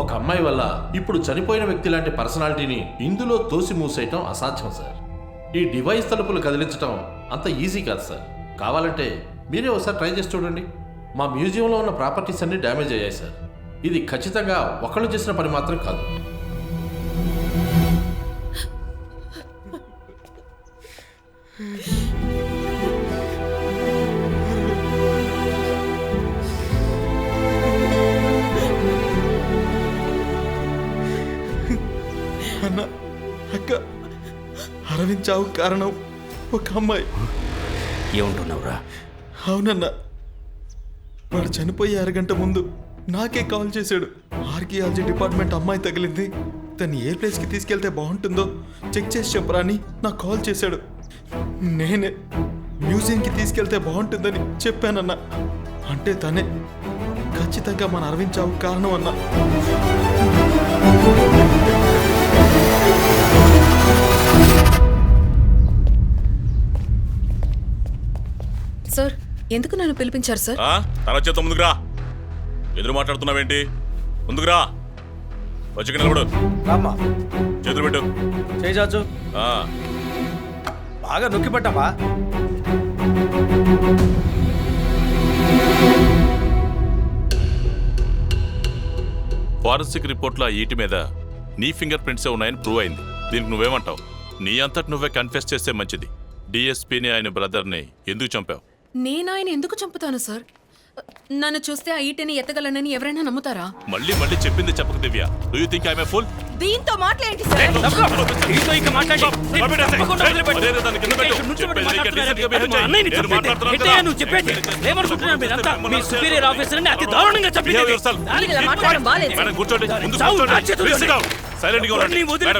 ఒక అమ్మాయి వల్ల ఇప్పుడు చనిపోయిన వ్యక్తి లాంటి పర్సనాలిటీని ఇందులో తోసి మూసేయటం అసాధ్యం సార్. ఈ డివైస్ తలుపులు కదిలించటం అంత ఈజీ కాదు సార్. కావాలంటే మీరే ఒకసారి ట్రై చేసి చూడండి. మా మ్యూజియంలో ఉన్న ప్రాపర్టీస్ అన్ని డ్యామేజ్ అయ్యాయి సార్. ఇది ఖచ్చితంగా ఒకళ్ళు చేసిన పని మాత్రం కాదు. అన్న అరవింద్ చావు కారణం ఒక అమ్మాయి. ఏమంటున్నావురా? అవునన్న. వాడు చనిపోయే అరగంట ముందు నాకే కాల్ చేశాడు. ఆర్కియాలజీ డిపార్ట్మెంట్ అమ్మాయి తగిలింది. తను ఏ ప్లేస్కి తీసుకెళ్తే బాగుంటుందో చెక్ చేసి చెప్పరా అని నాకు కాల్ చేశాడు. నేనే మ్యూజియంకి తీసుకెళ్తే బాగుంటుందని చెప్పానన్న. అంటే తనే. ఖచ్చితంగా మన అరవింద్ చావు కారణం అన్నా. సార్? ఎందుకు నన్ను పిలిపించారు సార్? ఆ? తల చేత ముందుకురా. ఎదురు మాట్లాడుతున్నావేంటి? ముందుకురా. వచ్చి నిలబడు. రామ్మా. చేతులు పెట్టు. చేయి చాచు. ఆ, బాగా నొక్కి పట్టావా ఫారెన్సిక్ రిపోర్ట్లో ఆ ఈటి మీద నీ ఫింగర్ ప్రింట్సే ఉన్నాయని ప్రూవ్ అయింది. దీనికి నువ్వేమంటావు? నీ అంతటి నువ్వే కన్ఫెస్ చేస్తే మంచిది. డిఎస్పీని ఆయన బ్రదర్ని ఎందుకు చంపావు? నేను ఆయన ఎందుకు చంపుతాను సార్? నన్ను చూస్తే ఆ ఈటని ఎత్తగలనని ఎవరైనా నమ్ముతారా? మళ్ళీ మళ్ళీ చెప్పింది చెప్పకు Divya. Do you think I'm fool దీంతో మాట్లాడేంటి సార్. మాట్లాడడం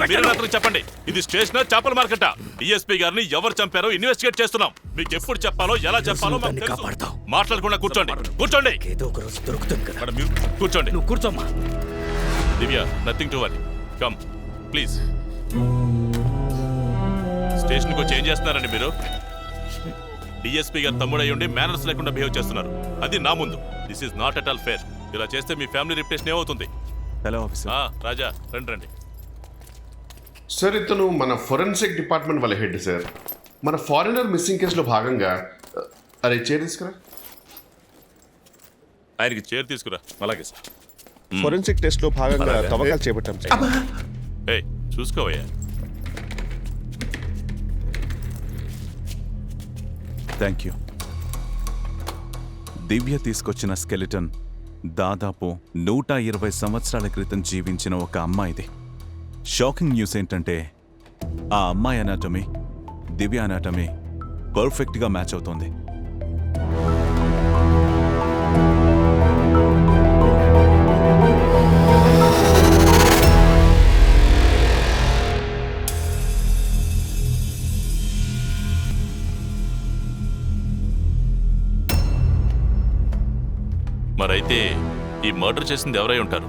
మీరే నాతో చెప్పండి. ఇది స్టేషన్ చేపల మార్కెట్ డిఎస్పీ గారిని ఎవరు చంపారో ఇన్వెస్టిగేట్ చేస్తున్నాం. మీకు ఎప్పుడు చెప్పాలో ఎలా చెప్పాలో. మాట్లాడకుండా కూర్చోండి. కూర్చోండి. ఏదో ఒక రోజు దొరుకుతుంది కదా. మేడం, మీరు కూర్చోండి. నువ్వు కూర్చోమ్మా. Divya nothing to worry come. Please. స్టేషన్కి వచ్చి ఏం చేస్తున్నారండి మీరు? డిఎస్పీ గారు తమ్ముడై ఉండి మేనర్స్ లేకుండా బిహేవ్ చేస్తున్నారు. అది నా ముందు. This is not at all fair ఇలా చేస్తే మీ ఫ్యామిలీ రిప్యుటేషన్ ఏమవుతుంది? హలో ఆఫీసర్ ఆ, రాజా రండి రండి. సార్ ఇతను మన ఫొరెన్సిక్ డిపార్ట్మెంట్ వాళ్ళ హెడ్ సార్. మన ఫారినర్ మిస్సింగ్ కేసులో భాగంగా అరే చైర్ తీసుకురా. ఆయనకి చైర్ తీసుకురా. అలాగే సార్. ఫోరెన్సిక్ టెస్ట్లో భాగంగా. తవ్వకాలు చేపట్టాం సార్ చూసుకోవయ్యా. థ్యాంక్ యూ దివ్య తీసుకొచ్చిన స్కెలిటన్ దాదాపు నూట ఇరవై సంవత్సరాల క్రితం జీవించిన ఒక అమ్మాయిది. షాకింగ్ న్యూస్ ఏంటంటే ఆ అమ్మాయి అనాటమీ దివ్య అనాటమీ పర్ఫెక్ట్గా మ్యాచ్ అవుతోంది. మరైతే ఈ మర్డర్ చేసింది ఎవరై ఉంటారు?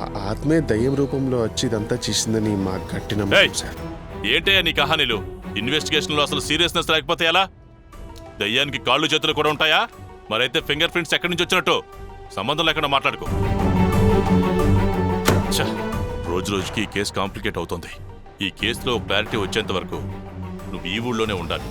ఆ ఆత్మే దయ్యం రూపంలో వచ్చి ఇదంతా చేసిందని మా గట్టి ఏయ్! నమ్మకం సార్. ఏంటయ్యా నీ కహానీలు? ఇన్వెస్టిగేషన్లో అసలు సీరియస్నెస్ లేకపోతే ఎలా? దయ్యానికి కాళ్ళు చేతులు కూడా ఉంటాయా? మరైతే ఫింగర్ ప్రింట్స్ ఎక్కడి నుంచి వచ్చినట్టు? సంబంధం లేకుండా మాట్లాడుకో. రోజు రోజుకి ఈ కేసు కాంప్లికేట్ అవుతుంది. ఈ కేసులో క్లారిటీ వచ్చేంత వరకు నువ్వు ఈ ఊళ్ళోనే ఉండాలి.